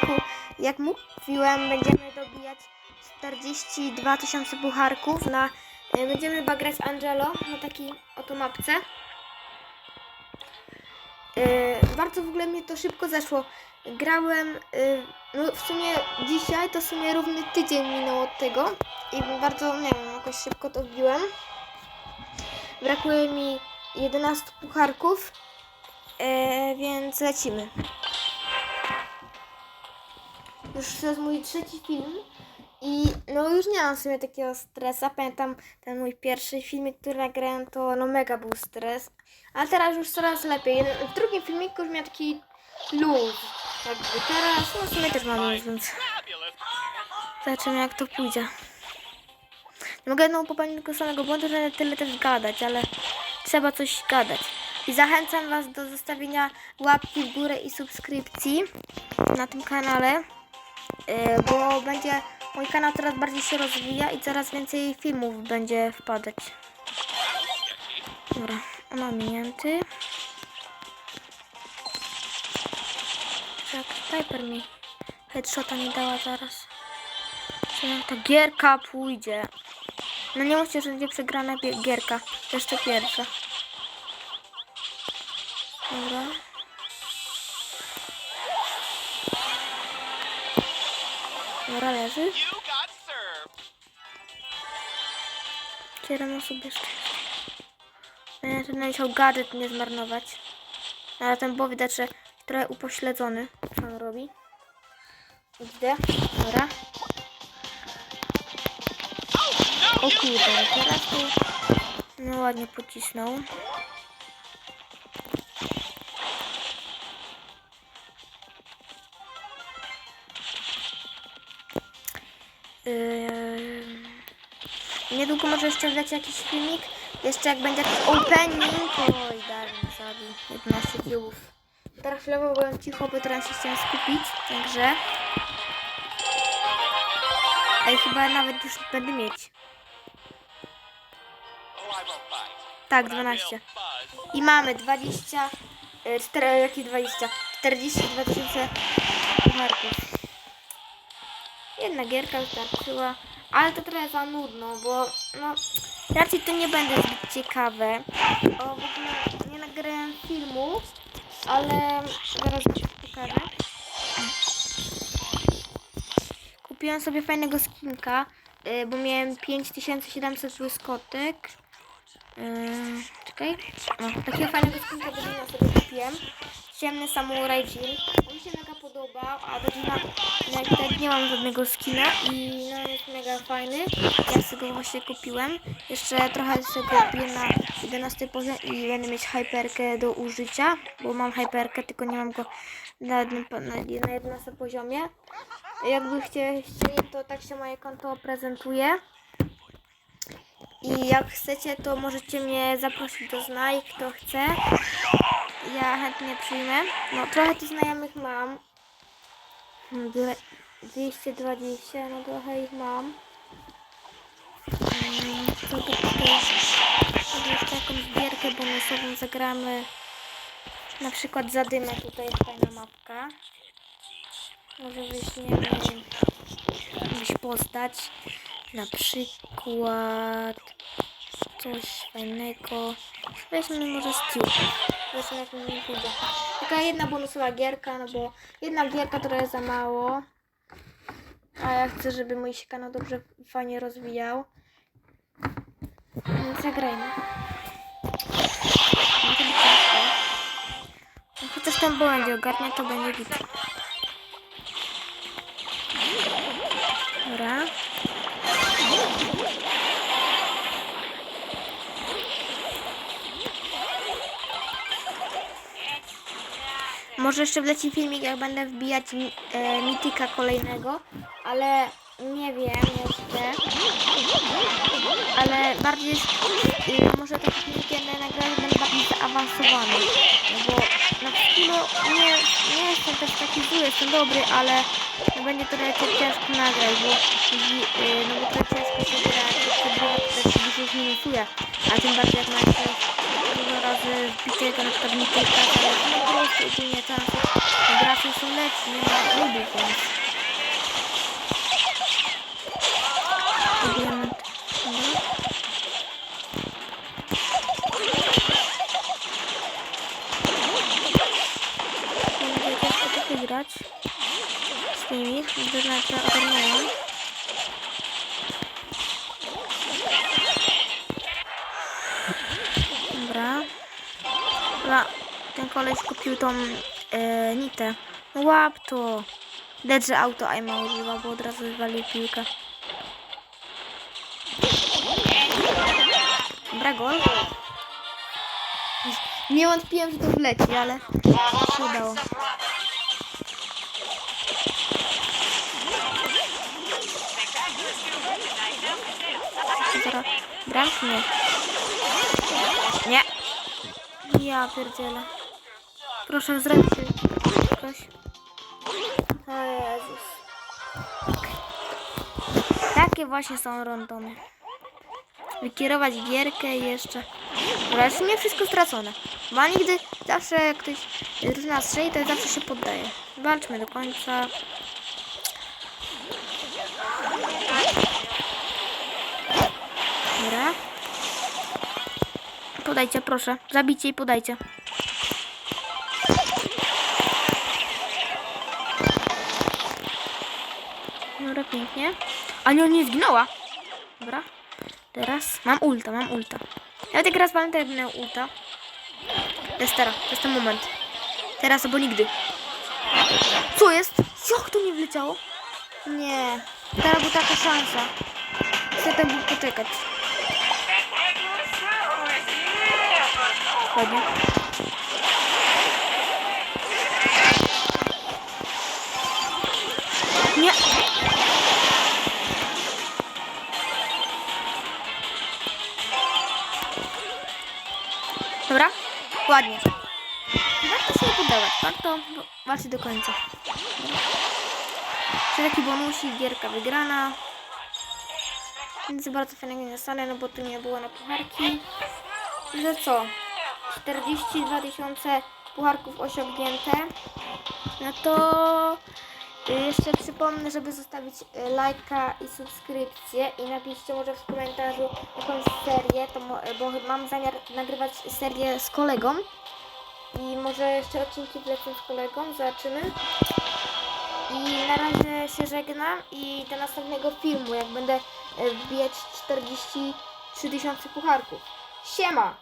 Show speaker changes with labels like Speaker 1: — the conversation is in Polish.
Speaker 1: odcinku, jak mówiłem, będziemy dobijać 42 tysiące pucharków na... y, Będziemy chyba grać Angelo na takiej oto mapce. Y, bardzo w ogóle mnie to szybko zeszło. Grałem, y, no w sumie dzisiaj to w sumie równy tydzień minął od tego i bardzo, nie wiem, jakoś szybko to wbiłem. Brakuje mi 11 pucharków, e, więc lecimy. Już to jest mój trzeci film i no już nie mam w sumie takiego stresa. Pamiętam ten mój pierwszy filmik, który nagrałem, to no mega był stres. Ale teraz już coraz lepiej. W drugim filmiku już miałem taki luz. Jakby teraz, no w sumie też mam luz, więc zobaczymy jak to pójdzie. Nie mogę jedną popełnić tylko samego błędu, że tyle też gadać, ale trzeba coś gadać. I zachęcam Was do zostawienia łapki w górę i subskrypcji na tym kanale, bo będzie mój kanał coraz bardziej się rozwija i coraz więcej filmów będzie wpadać. Dobra, omamięty. Jak Piper mi headshota nie dała zaraz. Czy jak ta gierka pójdzie? No nie mówcie, że będzie przegrana gierka. Jeszcze pierwsza. Dobra. Dobra, leży. Kieram osób jeszcze. Będę ten musiał gadżet nie zmarnować. Ale ten bo widać, że trochę upośledzony. Co on robi? Idę. Dobra. O kurde, teraz tu... No ładnie pocisnął. Yy... Niedługo może jeszcze wleci jakiś filmik. Jeszcze jak będzie jakiś opening. Oj, Darwin zabił 11 killów. Teraz chwilowo byłem cicho, bo teraz się chciałem skupić. Także... Ej, chyba nawet już będę mieć. Tak,
Speaker 2: But I will
Speaker 1: 12.
Speaker 2: buzz.
Speaker 1: I mamy 20... y, cztery- Jakie 20? 42 tysiące pucharków. Jedna gierka wystarczyła, ale to trochę za nudno, bo no raczej to nie będzie zbyt ciekawe. O, w ogóle nie nagrałem filmu, ale zaraz ci pokażę. Kupiłem sobie fajnego skinka, y, bo miałem 5700 błyskotek. Yy, czekaj. O, takiego fajnego skinka do sobie kupiłem. Ciemny Samurai Jean. Podobał, a do no, jak tutaj nie mam żadnego skina i no jest mega fajny. Ja sobie go właśnie kupiłem. Jeszcze trochę sobie kupię na 11 poziom i będę mieć hyperkę do użycia, bo mam hyperkę, tylko nie mam go na, jednym, na, na 11 poziomie. Jakby chcieli, to tak się moje konto prezentuje. I jak chcecie, to możecie mnie zaprosić do znaj, kto chce. Ja chętnie przyjmę. No, trochę tych znajomych mam. Hmm, dwie- 220, no trochę ich mam. Mm, Co tutaj? Jakąś gierkę bonusową zagramy. Na przykład zadymę tutaj jest fajna mapka. Może weźmiemy jakąś postać. Na przykład coś fajnego. Weźmy może Steel. Zobaczymy jak mi pójdzie. Taka jedna bonusowa gierka, no bo jedna gierka jest za mało. A ja chcę, żeby mój się kanał dobrze, fajnie rozwijał. Więc zagrajmy. Chociaż ten będzie ogarnia, to będzie git. Dobra. Może jeszcze wleci filmik, jak będę wbijać e, kolejnego, ale nie wiem jeszcze. Ale bardziej, y, może taki filmik jak nagrałem będę bardziej zaawansowany. No bo na skillu nie, nie jestem też taki zły, jestem dobry, ale no będzie trochę cię- ciężko nagrać, bo, y, no bo trochę ciężko się gra, jak się przegrywa, to się minusuje. A tym bardziej jak ma razy wbitego na przykład Mityka, ale po prostu ogólnie teraz gracze są lepsi, nie ma lubów, więc... Diament. Będę ciężko to wygrać z nimi, to znaczy ogarniają. Dobra. Dobra, ten koleś kupił tą e, nitę. No łap to. Lecz, auto Aima używa, bo od razu wywalił piłkę. Dobra, gol. Nie wątpiłem, że to wleci, ale się udało. Bramki nie. Nie. Ja pierdzielę. Proszę zrobić coś. O Jezus. Takie właśnie są rondony. Wykierować gierkę jeszcze. Już nie wszystko stracone. Bo nigdy zawsze jak ktoś drużyna strzeli, to zawsze się poddaje. Walczmy do końca. Dobra. Podajcie, proszę. Zabijcie i podajcie. Pięknie. A nie, nie zginęła. Dobra. Teraz mam ulta, mam ulta. Ja tak raz jak miałem ulta. To jest teraz, to jest ten moment. Teraz albo nigdy. Co jest? Jak to nie wleciało? Nie. Teraz była taka szansa. Chcę tam był poczekać. Ładnie. Ładnie. Warto się nie warto walczyć do końca. Czy taki bonusik, gierka wygrana. Nic bardzo fajnego nie dostanę, no bo tu nie było na pucharki. Że co? 42 tysiące pucharków osiągnięte. No to jeszcze przypomnę, żeby zostawić y, lajka i subskrypcję i napiszcie może w komentarzu jakąś serię, to, bo mam zamiar nagrywać serię z kolegą i może jeszcze odcinki wlecą z kolegą, zobaczymy. I na razie się żegnam i do następnego filmu, jak będę y, wbijać 43 tysiące pucharków. Siema!